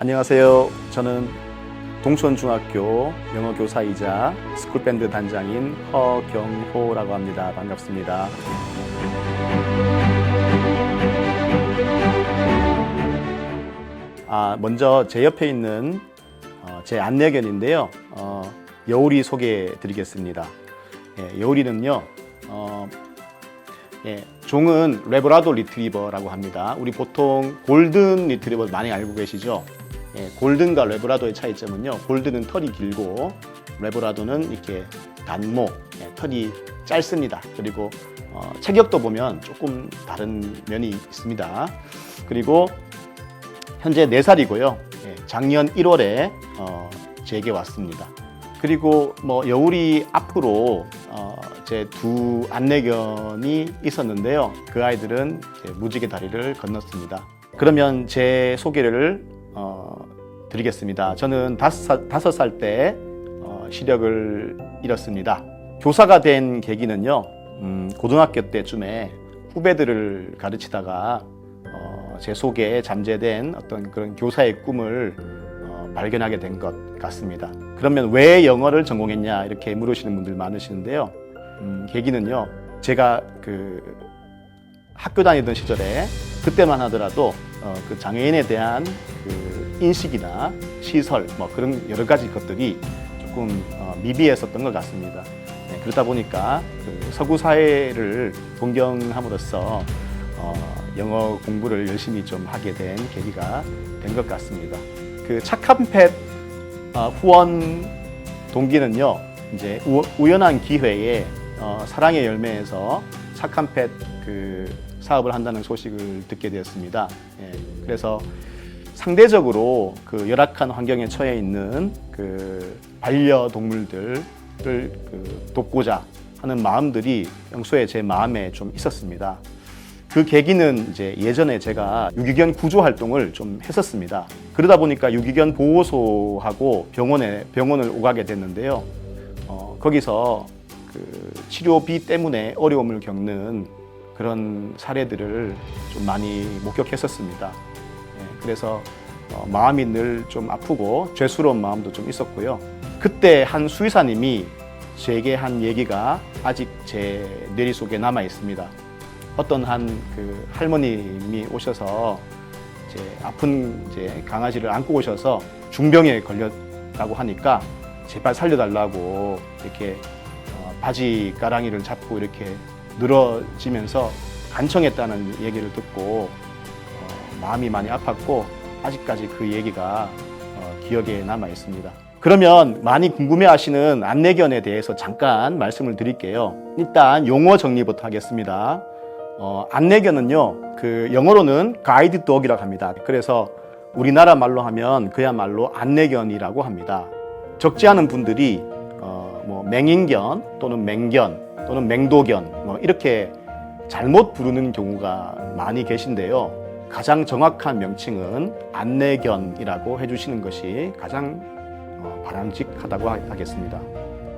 안녕하세요. 저는 동천중학교 영어 교사이자 스쿨밴드 단장인 허경호라고 합니다. 반갑습니다. 아, 먼저 제 옆에 있는 어, 제 안내견인데요. 어, 여울이 소개해 드리겠습니다. 예, 여울이는요, 어, 예, 종은 레브라도 리트리버라고 합니다. 우리 보통 골든 리트리버 많이 알고 계시죠? 예, 골든과 레브라도의 차이점은요. 골든은 털이 길고 레브라도는 이렇게 단모, 예, 털이 짧습니다. 그리고 어, 체격도 보면 조금 다른 면이 있습니다. 그리고 현재 4살이고요. 예, 작년 1월에 어, 제게 왔습니다. 그리고 뭐 여울이 앞으로 어, 제 두 안내견이 있었는데요. 그 아이들은 무지개 다리를 건넜습니다. 그러면 제 소개를 어, 드리겠습니다. 저는 다섯 살, 때 어, 시력을 잃었습니다. 교사가 된 계기는요. 음, 고등학교 때쯤에 후배들을 가르치다가 어, 제 속에 잠재된 어떤 그런 교사의 꿈을 어, 발견하게 된 것 같습니다. 그러면 왜 영어를 전공했냐 이렇게 물으시는 분들 많으시는데요. 음, 계기는요. 제가 그 학교 다니던 시절에 그때만 하더라도 어, 그 장애인에 대한 그 인식이나 시설 뭐 그런 여러 가지 것들이 조금 어, 미비했었던 것 같습니다. 네, 그러다 보니까 그 서구 사회를 동경함으로써 어, 영어 공부를 열심히 좀 하게 된 계기가 된 것 같습니다. 그 착한 펫 어, 후원 동기는요, 이제 우, 우연한 기회에 어, 사랑의 열매에서 착한 펫그 사업을 한다는 소식을 듣게 되었습니다. 예, 그래서 상대적으로 그 열악한 환경에 처해 있는 그 반려동물들을 그 돕고자 하는 마음들이 평소에 제 마음에 좀 있었습니다. 그 계기는 이제 예전에 제가 유기견 구조 활동을 좀 했었습니다. 그러다 보니까 유기견 보호소하고 병원에 병원을 오가게 됐는데요. 어, 거기서 그 치료비 때문에 어려움을 겪는 그런 사례들을 좀 많이 목격했었습니다. 예, 그래서 어, 마음이 늘 좀 아프고 죄스러운 마음도 좀 있었고요. 그때 한 수의사님이 제게 한 얘기가 아직 제 뇌리 속에 남아 있습니다. 어떤 한 그 할머님이 오셔서 이제 아픈 이제 강아지를 안고 오셔서 중병에 걸렸다고 하니까 제발 살려달라고 이렇게 어, 바지 가랑이를 잡고 이렇게 늘어지면서 간청했다는 얘기를 듣고 어, 마음이 많이 아팠고 아직까지 그 얘기가 어, 기억에 남아 있습니다. 그러면 많이 궁금해하시는 안내견에 대해서 잠깐 말씀을 드릴게요. 일단 용어 정리부터 하겠습니다. 어, 안내견은요, 그 영어로는 가이드 독이라고 합니다. 그래서 우리나라 말로 하면 그야말로 안내견이라고 합니다. 적지 않은 분들이 어, 뭐 맹인견 또는 맹견 또는 맹도견 뭐 이렇게 잘못 부르는 경우가 많이 계신데요. 가장 정확한 명칭은 안내견이라고 해주시는 것이 가장 어, 바람직하다고 하- 하겠습니다.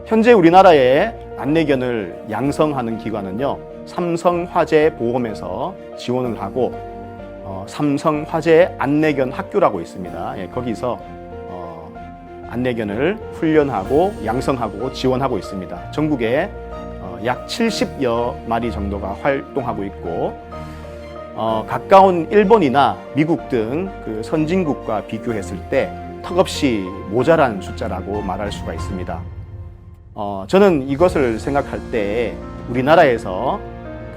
현재 우리나라의 안내견을 양성하는 기관은요, 삼성화재보험에서 지원을 하고, 어, 삼성화재 안내견 학교라고 있습니다. 예, 거기서 어, 안내견을 훈련하고 양성하고 지원하고 있습니다. 전국에 어, 약 70여 마리 정도가 활동하고 있고, 어, 가까운 일본이나 미국 등 그 선진국과 비교했을 때 턱없이 모자란 숫자라고 말할 수가 있습니다. 어, 저는 이것을 생각할 때 우리나라에서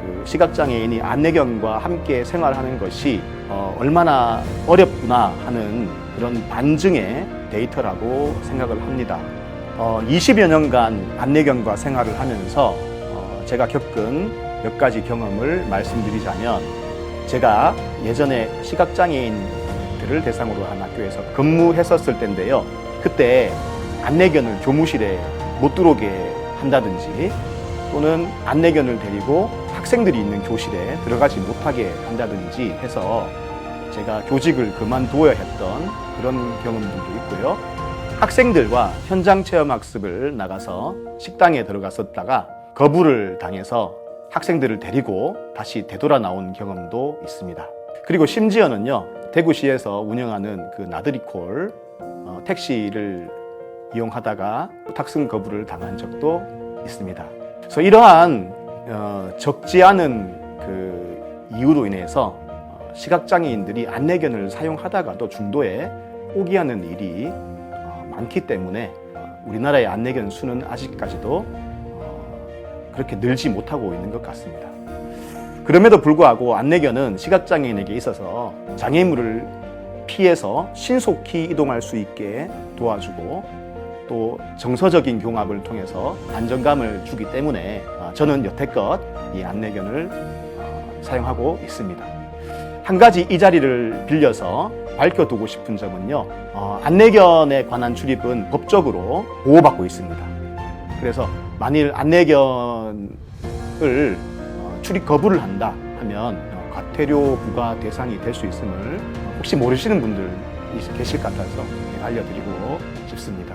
그 시각장애인이 안내견과 함께 생활하는 것이 어, 얼마나 어렵구나 하는 그런 반증의 데이터라고 생각을 합니다. 어, 20여 년간 안내견과 생활을 하면서 어, 제가 겪은 몇 가지 경험을 말씀드리자면 제가 예전에 시각장애인들을 대상으로 한 학교에서 근무했었을 때인데요. 그때 안내견을 교무실에 못 들어오게 한다든지 또는 안내견을 데리고 학생들이 있는 교실에 들어가지 못하게 한다든지 해서 제가 교직을 그만두어야 했던 그런 경험들도 있고요. 학생들과 현장 체험 학습을 나가서 식당에 들어갔었다가 거부를 당해서 학생들을 데리고 다시 되돌아 나온 경험도 있습니다. 그리고 심지어는요, 대구시에서 운영하는 그 나들이콜 어, 택시를 이용하다가 탁승 거부를 당한 적도 있습니다. 그래서 이러한 어, 적지 않은 그 이유로 인해서 어, 시각장애인들이 안내견을 사용하다가도 중도에 포기하는 일이 어, 많기 때문에 어, 우리나라의 안내견 수는 아직까지도 어, 그렇게 늘지 못하고 있는 것 같습니다. 그럼에도 불구하고 안내견은 시각장애인에게 있어서 장애물을 피해서 신속히 이동할 수 있게 도와주고 또 정서적인 경합을 통해서 안정감을 주기 때문에 어, 저는 여태껏 이 안내견을 어, 사용하고 있습니다. 한 가지 이 자리를 빌려서 밝혀두고 싶은 점은요, 어, 안내견에 관한 출입은 법적으로 보호받고 있습니다. 그래서 만일 안내견을 어, 출입 거부를 한다 하면 어, 과태료 부과 대상이 될 수 있음을 혹시 모르시는 분들 계실 것 같아서 네, 알려드리고 싶습니다.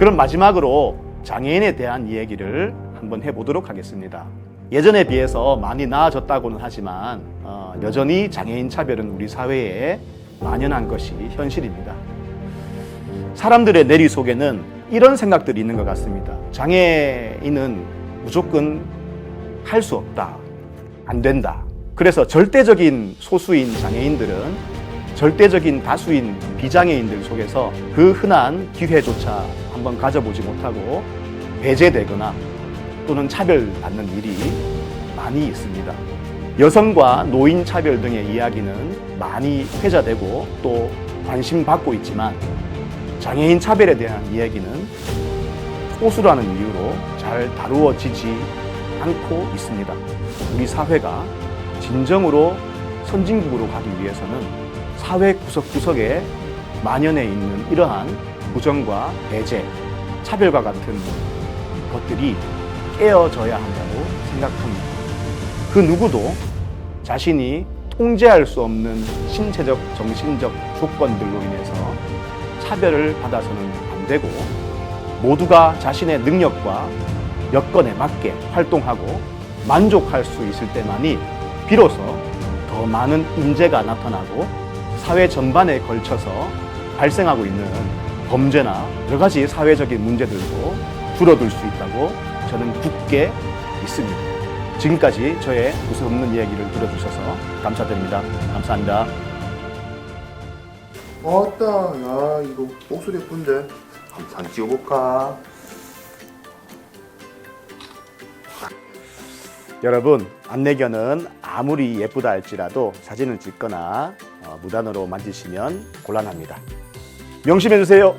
그럼 마지막으로 장애인에 대한 이야기를 한번 해보도록 하겠습니다. 예전에 비해서 많이 나아졌다고는 하지만 어, 여전히 장애인 차별은 우리 사회에 만연한 것이 현실입니다. 사람들의 내리 속에는 이런 생각들이 있는 것 같습니다. 장애인은 무조건 할 수 없다. 안 된다. 그래서 절대적인 소수인 장애인들은 절대적인 다수인 비장애인들 속에서 그 흔한 기회조차 한번 가져보지 못하고 배제되거나 또는 차별받는 일이 많이 있습니다. 여성과 노인 차별 등의 이야기는 많이 회자되고 또 관심 받고 있지만 장애인 차별에 대한 이야기는 소수라는 이유로 잘 다루어지지 않고 있습니다. 우리 사회가 진정으로 선진국으로 가기 위해서는 사회 구석구석에 만연해 있는 이러한 부정과 배제, 차별과 같은 것들이 깨어져야 한다고 생각합니다. 그 누구도 자신이 통제할 수 없는 신체적, 정신적 조건들로 인해서 차별을 받아서는 안 되고 모두가 자신의 능력과 여건에 맞게 활동하고 만족할 수 있을 때만이 비로소 더 많은 인재가 나타나고 사회 전반에 걸쳐서 발생하고 있는 범죄나 여러 가지 사회적인 문제들도 줄어들 수 있다고 저는 굳게 믿습니다. 지금까지 저의 무섭는 이야기를 들어주셔서 감사드립니다. 감사합니다. 어따 야 이거 목소리 예쁜데 한번 찍어볼까? 여러분, 안내견은 아무리 예쁘다 할지라도 사진을 찍거나 어, 무단으로 만지시면 곤란합니다. 명심해 주세요.